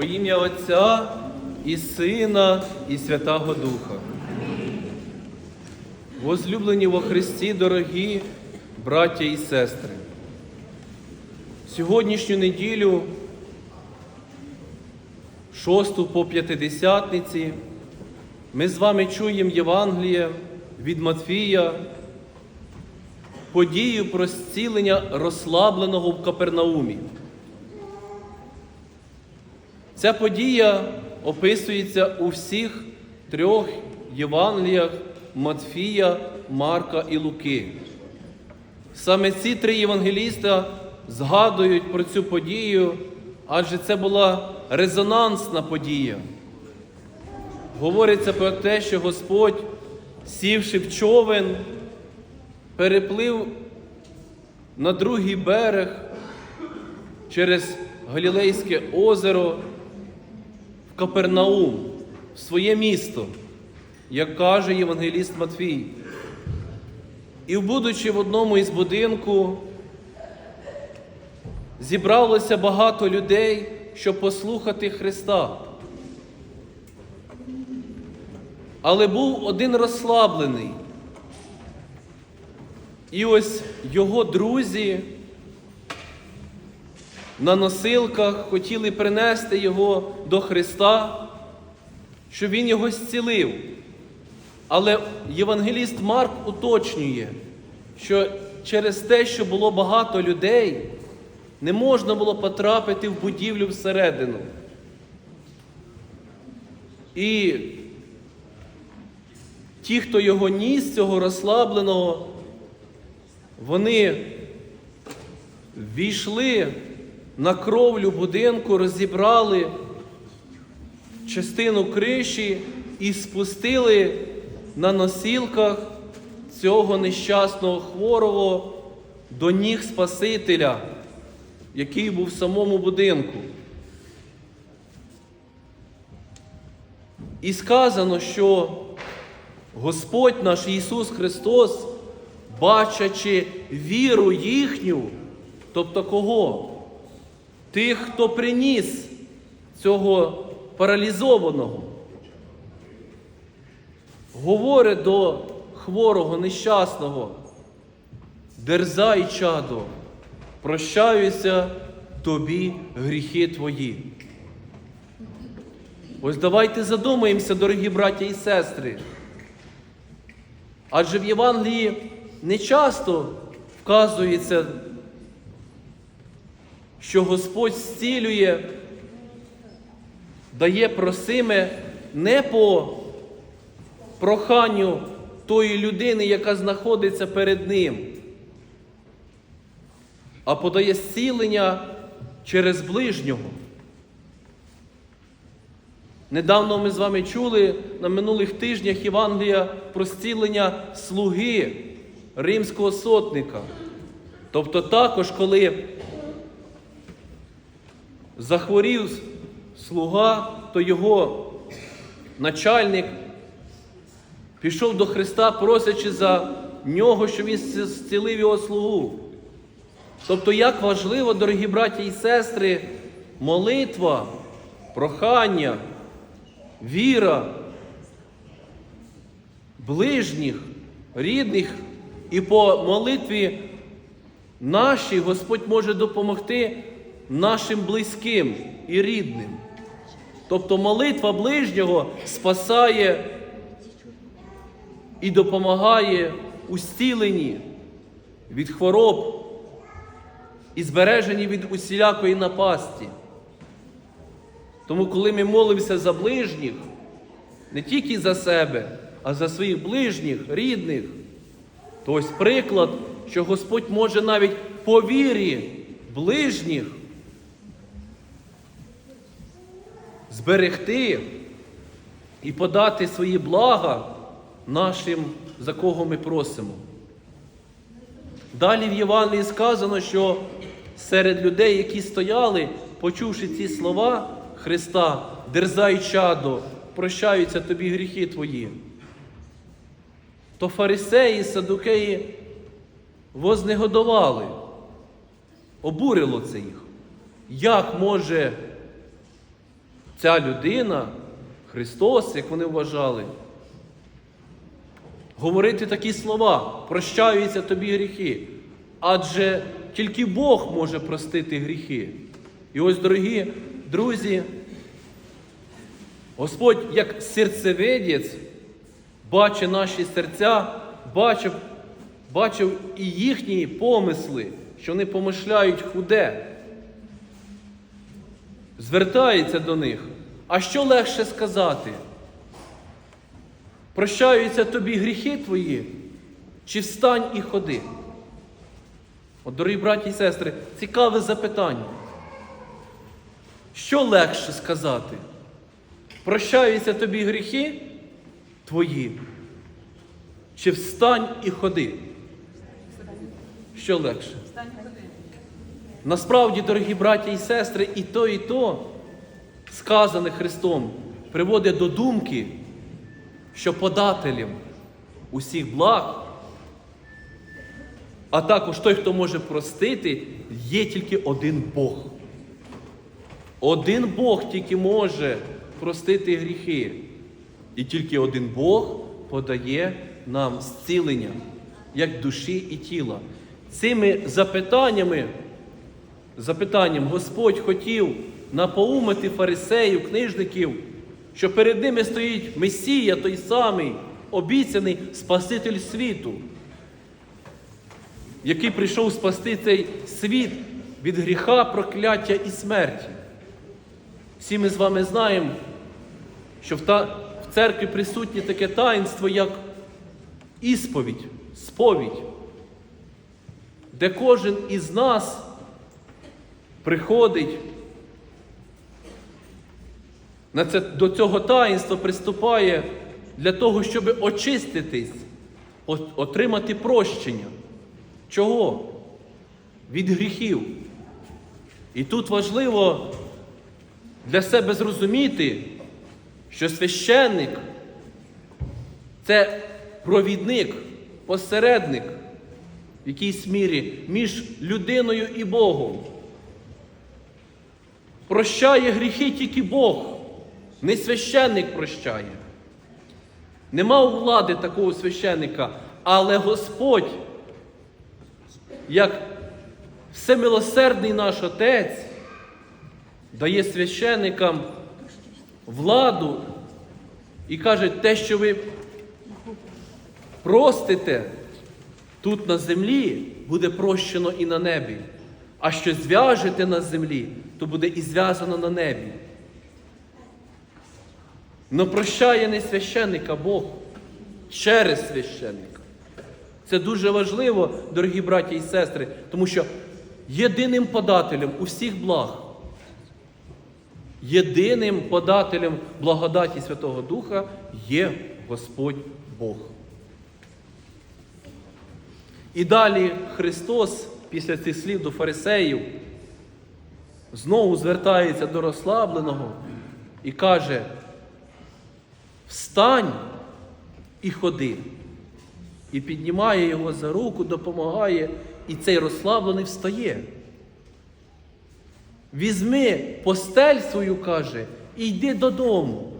Во ім'я Отця і Сина, і Святого Духа. Возлюблені во Христі, дорогі браття і сестри. Сьогоднішню неділю, шосту по п'ятидесятниці, ми з вами чуємо Євангеліє від Матфія, подію про зцілення розслабленого в Капернаумі. Ця подія описується у всіх трьох Євангеліях Матфія, Марка і Луки. Саме ці три євангеліста згадують про цю подію, адже це була резонансна подія. Говориться про те, що Господь, сівши в човен, переплив на другий берег через Галілейське озеро Капернаум, в своє місто, як каже Євангеліст Матфій. І, будучи в одному із будинку, зібралося багато людей, щоб послухати Христа. Але був один розслаблений. І ось його друзі на носилках хотіли принести його до Христа, щоб він його зцілив. Але Євангеліст Марк уточнює, що через те, що було багато людей, не можна було потрапити в будівлю всередину. І ті, хто його ніс, цього розслабленого, вони війшли на кровлю будинку, розібрали частину криші і спустили на носілках цього нещасного хворого до ніг Спасителя, який був в самому будинку. І сказано, що Господь наш Ісус Христос, бачачи віру їхню, тобто кого? Тих, хто приніс цього паралізованого, говорить до хворого, нещасного, дерзай, чадо, прощаюся тобі гріхи твої. Ось давайте задумаємося, дорогі браття і сестри. Адже в Євангелії не часто вказується, що Господь зцілює, дає просиме не по проханню тої людини, яка знаходиться перед ним, а подає зцілення через ближнього. Недавно ми з вами чули на минулих тижнях Євангелія про зцілення слуги римського сотника. Тобто також, коли захворів слуга, то його начальник пішов до Христа, просячи за нього, щоб він зцілив його слугу. Тобто, як важливо, дорогі браті і сестри, молитва, прохання, віра ближніх, рідних, і по молитві нашій Господь може допомогти нашим близьким і рідним. Тобто молитва ближнього спасає і допомагає у зціленні від хвороб і збереженні від усілякої напасті. Тому, коли ми молимося за ближніх, не тільки за себе, а за своїх ближніх, рідних, то ось приклад, що Господь може навіть по вірі ближніх зберегти і подати свої блага нашим, за кого ми просимо. Далі в Євангелії сказано, що серед людей, які стояли, почувши ці слова Христа, дерзай чадо, прощаються тобі гріхи твої. То фарисеї, садукеї вознегодували, обурило це їх. Як може ця людина, Христос, як вони вважали, говорити такі слова, прощаються тобі гріхи. Адже тільки Бог може простити гріхи. І ось, дорогі друзі, Господь, як серцевидець, бачить наші серця, бачив, бачив і їхні помисли, що вони помишляють худе. Звертається до них. А що легше сказати? Прощаються тобі гріхи твої, чи встань і ходи? От, дорогі браті і сестри, цікаве запитання. Що легше сказати? Прощаються тобі гріхи твої, чи встань і ходи? Що легше? Насправді, дорогі браті і сестри, і то, і то, сказане Христом, приводить до думки, що подателем усіх благ, а також той, хто може простити, є тільки один Бог. Один Бог тільки може простити гріхи. І тільки один Бог подає нам зцілення, як душі і тіла. Цими запитаннями, запитанням Господь хотів напоумити фарисеїв, книжників, що перед ними стоїть Месія, той самий обіцяний Спаситель світу, який прийшов спасти цей світ від гріха, прокляття і смерті. Всі ми з вами знаємо, що в, та, в церкві присутнє таке таїнство, як ісповідь, сповідь, де кожен із нас приходить на це, до цього таїнства, приступає для того, щоб очиститись, отримати прощення. Чого? Від гріхів. І тут важливо для себе зрозуміти, що священник це провідник, посередник в якійсь мірі між людиною і Богом. Прощає гріхи тільки Бог, не священник прощає. Нема у влади такого священника, але Господь, як всемилосердний наш Отець, дає священникам владу і каже, те, що ви простите тут на землі, буде прощено і на небі. А що зв'яжете на землі, то буде і зв'язано на небі. Но прощає не священник, а Бог через священника. Це дуже важливо, дорогі браті і сестри, тому що єдиним подателем усіх благ, єдиним подателем благодаті Святого Духа є Господь Бог. І далі Христос після цих слів до фарисеїв знову звертається до розслабленого і каже: Встань і ходи. І піднімає його за руку, допомагає, і цей розслаблений встає. Візьми постель свою, каже, і йди додому.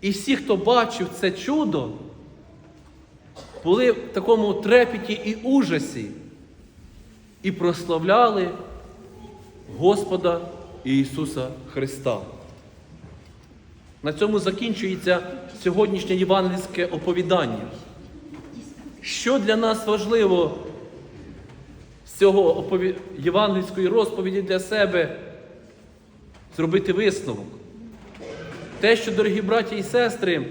І всі, хто бачив це чудо, були в такому трепеті і ужасі і прославляли Господа Ісуса Христа. На цьому закінчується сьогоднішнє євангельське оповідання. Що для нас важливо з цього опові... євангельської розповіді для себе зробити висновок? Те, що, дорогі браті і сестри,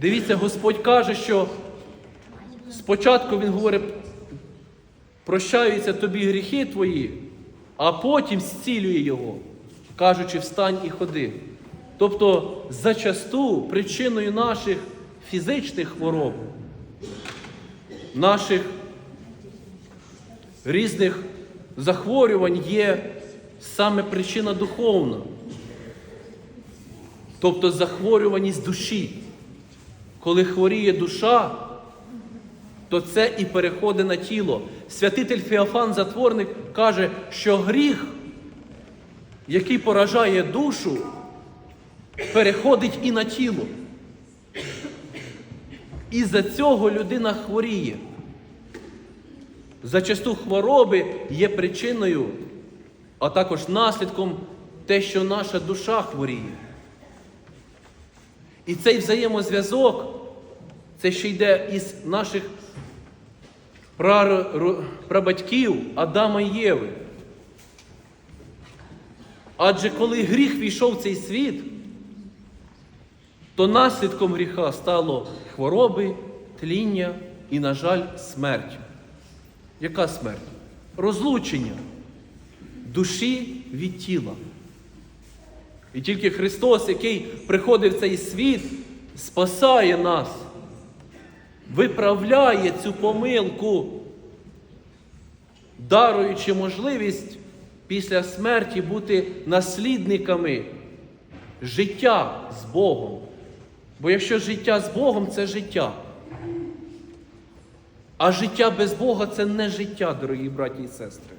дивіться, Господь каже, що спочатку Він говорить, прощаються тобі гріхи твої, а потім зцілює його, кажучи, встань і ходи. Тобто, зачасту причиною наших фізичних хвороб, наших різних захворювань є саме причина духовна. Тобто захворюваність душі. Коли хворіє душа, то це і переходить на тіло. Святитель Феофан Затворник каже, що гріх який поражає душу, переходить і на тіло. І за цього людина хворіє. Зачасту хвороби є причиною, а також наслідком те, що наша душа хворіє. І цей взаємозв'язок, це ще йде із наших прабатьків Адама і Єви. Адже коли гріх війшов в цей світ, то наслідком гріха стало хвороби, тління і, на жаль, смерть. Яка смерть? Розлучення душі від тіла. І тільки Христос, який приходив в цей світ, спасає нас, виправляє цю помилку, даруючи можливість після смерті бути наслідниками життя з Богом. Бо якщо життя з Богом це життя. А життя без Бога це не життя, дорогі браті і сестри.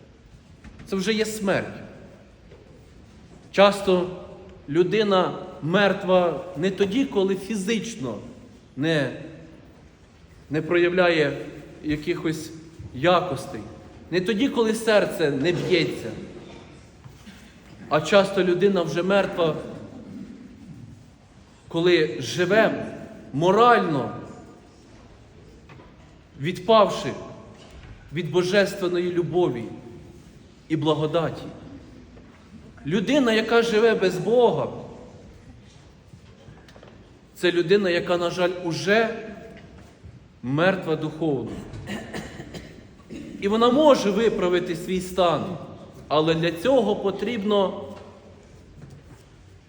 Це вже є смерть. Часто людина мертва не тоді, коли фізично не, не проявляє якихось якостей, не тоді, коли серце не б'ється. А часто людина вже мертва, коли живе морально, відпавши від божественної любові і благодаті. Людина, яка живе без Бога, це людина, яка, на жаль, уже мертва духовно. І вона може виправити свій стан, але для цього потрібно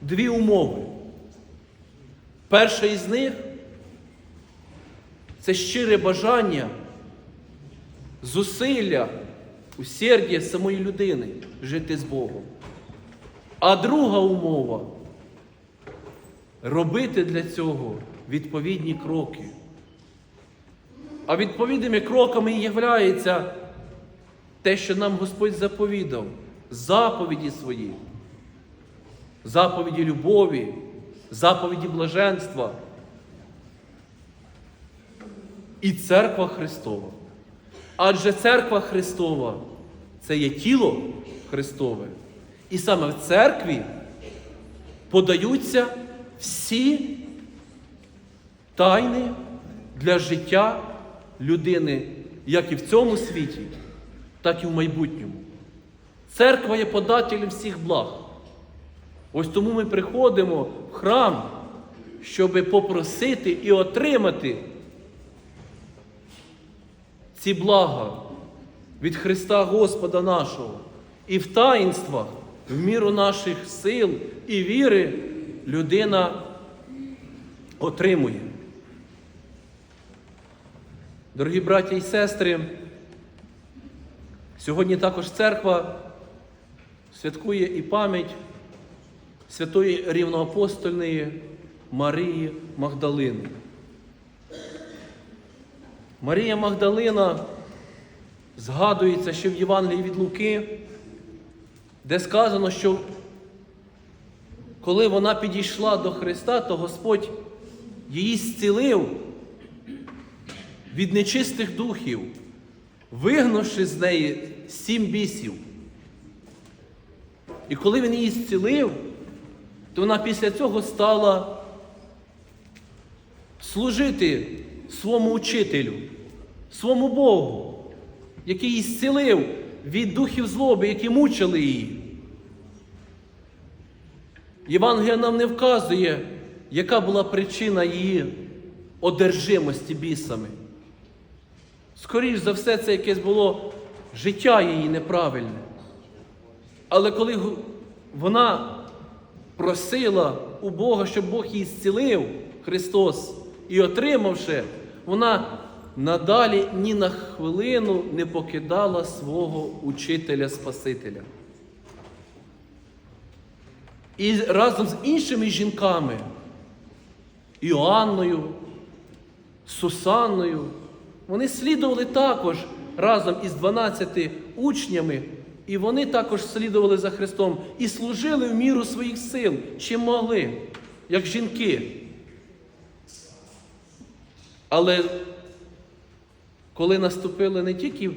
дві умови. Перша із них це щире бажання, зусилля, усердя самої людини жити з Богом. А друга умова робити для цього відповідні кроки. А відповідними кроками являється те, що нам Господь заповідав, заповіді свої, заповіді любові, заповіді блаженства. І церква Христова. Адже церква Христова це є тіло Христове. І саме в церкві подаються всі тайни для життя людини, як і в цьому світі, так і в майбутньому. Церква є подателем всіх благ. Ось тому ми приходимо в храм, щоб попросити і отримати ці блага від Христа Господа нашого. І в таїнствах, в міру наших сил і віри, людина отримує. Дорогі браті і сестри, сьогодні також церква святкує і пам'ять святої рівноапостольної Марії Магдалини. Марія Магдалина згадується, що в Євангелії від Луки, де сказано, що коли вона підійшла до Христа, то Господь її зцілив від нечистих духів, вигнавши з неї сім бісів. І коли він її зцілив, то вона після цього стала служити своєму учителю, своєму Богу, який її зцілив від духів злоби, які мучили її. Євангелія нам не вказує, яка була причина її одержимості бісами. Скоріше за все, це якесь було життя її неправильне. Але коли вона просила у Бога, щоб Бог її зцілив, Христос, і отримавши, вона надалі ні на хвилину не покидала свого учителя Спасителя. І разом з іншими жінками, Іоанною, Сусанною, вони слідували також разом із 12 учнями І вони також слідували за Христом і служили в міру своїх сил, чим могли, як жінки. Але коли наступили не тільки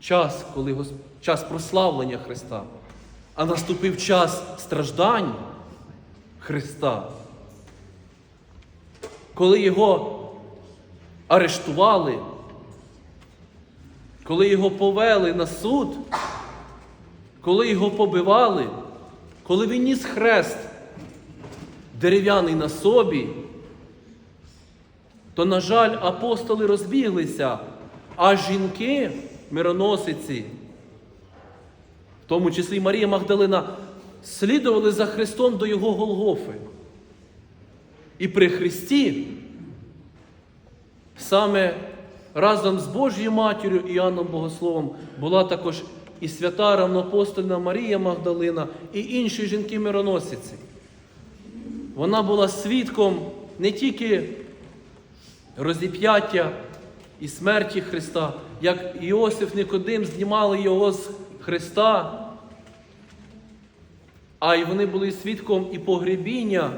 час, коли Гос- час прославлення Христа, а наступив час страждань Христа, коли його арештували, коли його повели на суд, коли його побивали, коли він ніс хрест дерев'яний на собі, то, на жаль, апостоли розбіглися, а жінки, мироносиці, в тому числі Марія Магдалина, слідували за Христом до Його Голгофи. І при Христі саме разом з Божою матір'ю Іоанном Богословом була також і свята равноапостольна Марія Магдалина, і інші жінки-мироносиці. Вона була свідком не тільки розіп'яття і смерті Христа, як Іосиф Никодим знімали його з Христа, а й вони були свідком і погребіння.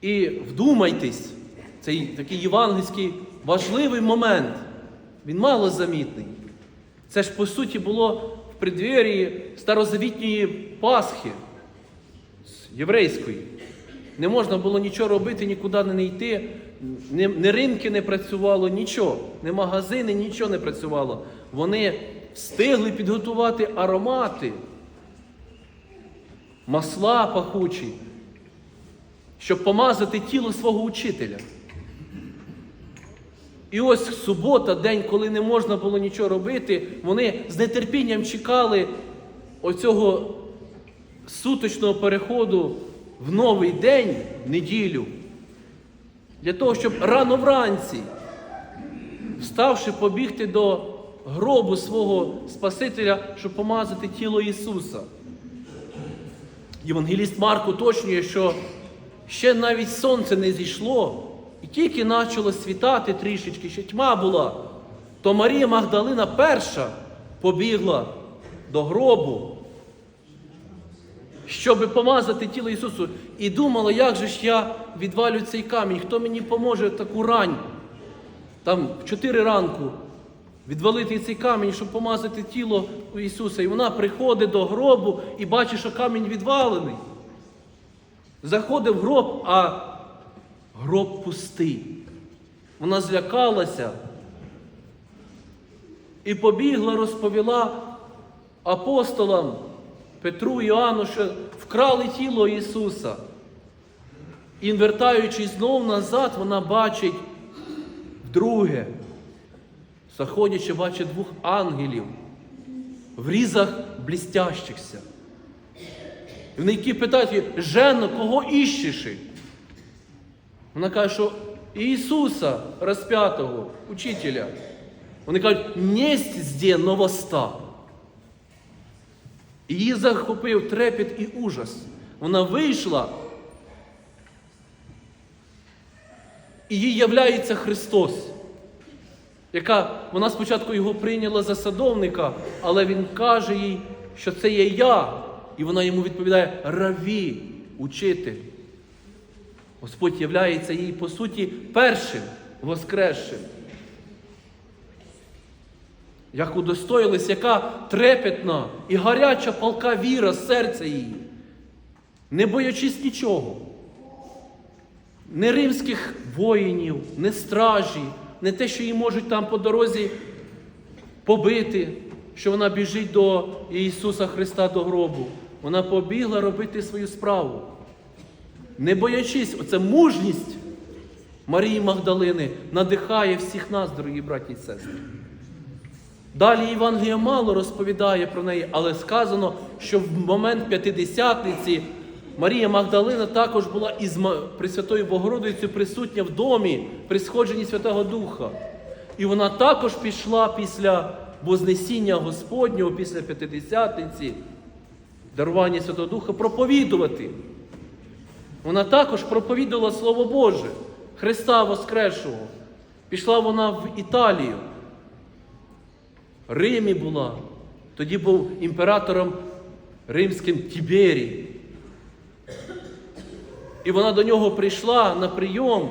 І вдумайтесь, цей такий євангельський важливий момент, він малозамітний. Це ж по суті було в преддверії старозавітньої Пасхи єврейської. Не можна було нічого робити, нікуди не йти, ні, ні ринки не працювало, нічого, ні магазини, нічого не працювало. Вони встигли підготувати аромати, масла пахучі, щоб помазати тіло свого учителя. І ось субота, день, коли не можна було нічого робити, вони з нетерпінням чекали оцього суточного переходу в новий день, неділю, для того, щоб рано вранці, вставши, побігти до гробу свого Спасителя, щоб помазати тіло Ісуса. Євангеліст Марк уточнює, що ще навіть сонце не зійшло, і тільки почало світати трішечки, ще тьма була, то Марія Магдалина перша побігла до гробу, щоб помазати тіло Ісусу, і думала, як же ж я відвалю цей камінь, хто мені поможе таку рань, там в 4 ранку, відвалити цей камінь, щоб помазати тіло у Ісуса. І вона приходить до гробу і бачить, що камінь відвалений. Заходить в гроб, а гроб пустий. Вона злякалася і побігла, розповіла апостолам Петру і Іоанну, що вкрали тіло Ісуса. І вертаючись знов назад, вона бачить вдруге, заходячи, бачить двох ангелів в різах блістящихся. І вони які питають Жено, кого іщеш? Вона каже, що Ісуса розп'ятого, учителя. Вони кажуть, несть зде новоста. Її захопив трепет і ужас. Вона вийшла, і їй являється Христос, яка вона спочатку його прийняла за садовника, але він каже їй, що це є я. І вона йому відповідає Раві, учитель. Господь являється їй, по суті, першим воскресшим. Як удостоїлась, яка трепетна і гаряча палка віра серця її, не боячись нічого. Не римських воїнів, не стражі, не те, що її можуть там по дорозі побити, що вона біжить до Ісуса Христа до гробу. Вона побігла робити свою справу. Не боячись, оце мужність Марії Магдалини надихає всіх нас, дорогі браті і сестри. Далі Євангелія мало розповідає про неї, але сказано, що в момент п'ятидесятниці Марія Магдалина також із із Пресвятою Богородицею присутня в домі при сходженні Святого Духа. І вона також пішла після Вознесіння Господнього, після п'ятидесятниці, дарування Святого Духа, проповідувати. Вона також проповідувала Слово Боже, Христа Воскресшого. Пішла вона в Італію. Римі була, Тоді був імператором римським Тіберій. І вона до нього прийшла на прийом.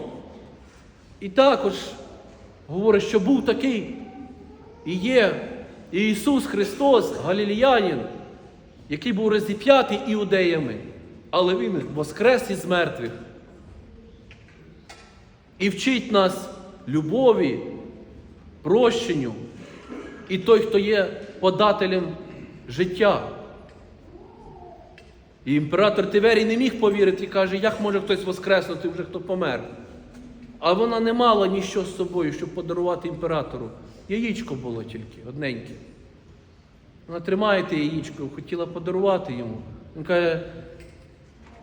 І також говорить, що був такий і є Ісус Христос, Галіліянин, який був розіп'ятий іудеями, але Він воскрес із мертвих. І вчить нас любові, прощенню, і той, хто є подателем життя. І імператор Тиверій не міг повірити і каже, як може хтось воскреснути вже хто помер. А вона не мала ніщо з собою, щоб подарувати імператору. Яєчко було тільки, одненьке. Вона тримає те яєчко, хотіла подарувати йому. Він каже,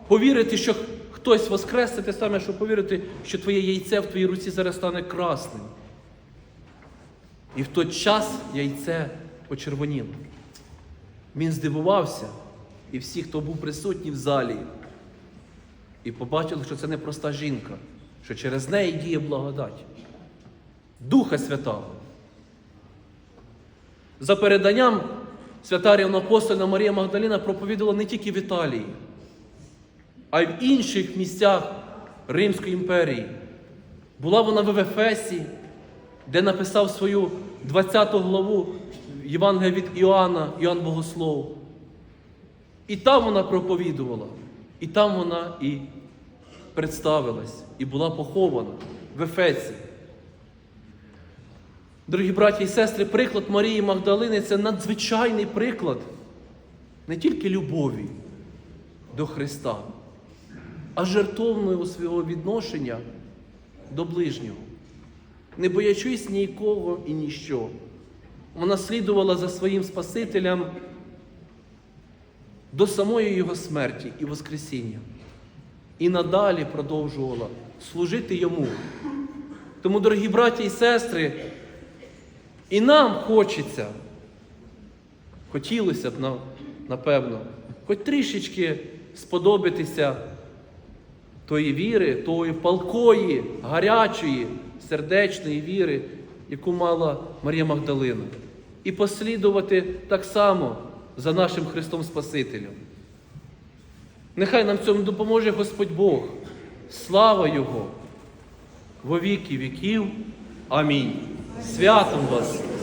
повірити, що хтось воскресне, те саме, що повірити, що твоє яйце в твоїй руці зараз стане красним. І в той час яйце почервоніло. Він здивувався, і всі, хто був присутній в залі, і побачили, що це не проста жінка, що через неї діє благодать Духа Святого. За переданням свята Рівноапостольна Марія Магдаліна проповідувала не тільки в Італії, а й в інших місцях Римської імперії. Була вона в Ефесі, де написав свою 20 главу Євангелія від Іоанна, Іоанн Богослов. І там вона проповідувала, і там вона і представилась, і була похована в Ефесі. Дорогі браті і сестри, приклад Марії Магдалини це надзвичайний приклад не тільки любові до Христа, а жертовного свого відношення до ближнього, не боячись нікого і ніщо. Вона слідувала за своїм Спасителем до самої Його смерті і Воскресіння. І надалі продовжувала служити йому. Тому, дорогі браті і сестри, і нам хочеться, хотілося б, напевно, хоч трішечки сподобатися тої віри, тої палкої, гарячої, сердечної віри, яку мала Марія Магдалина. І послідувати так само за нашим Христом Спасителем. Нехай нам в цьому допоможе Господь Бог. Слава Його! Во віки віків. Амінь. Святом вас!